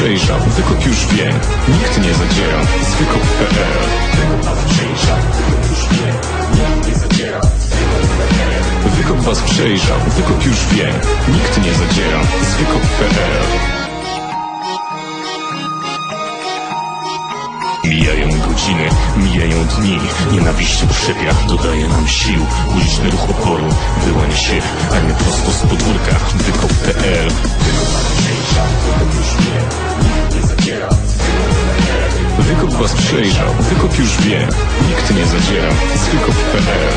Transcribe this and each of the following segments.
Wykop przejrzał, wykop już wie, nikt nie zadziera. Z wykop.pl Wykop was przejrzał, wykop już wie, nikt nie zadziera. Z wykop.pl Mijają godziny, mijają dni. Nienawiść uszczepia, dodaje nam sił. Uliczny ruch oporu wyłania się A nie prosto z podwórka. Wykop.pl Wykop was przejrzał, wykop już wie. Nikt nie zadziera z wykop.pl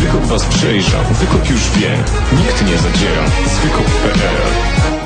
Wykop was przejrzał, wykop już wie. Nikt nie zadziera z wykop.pl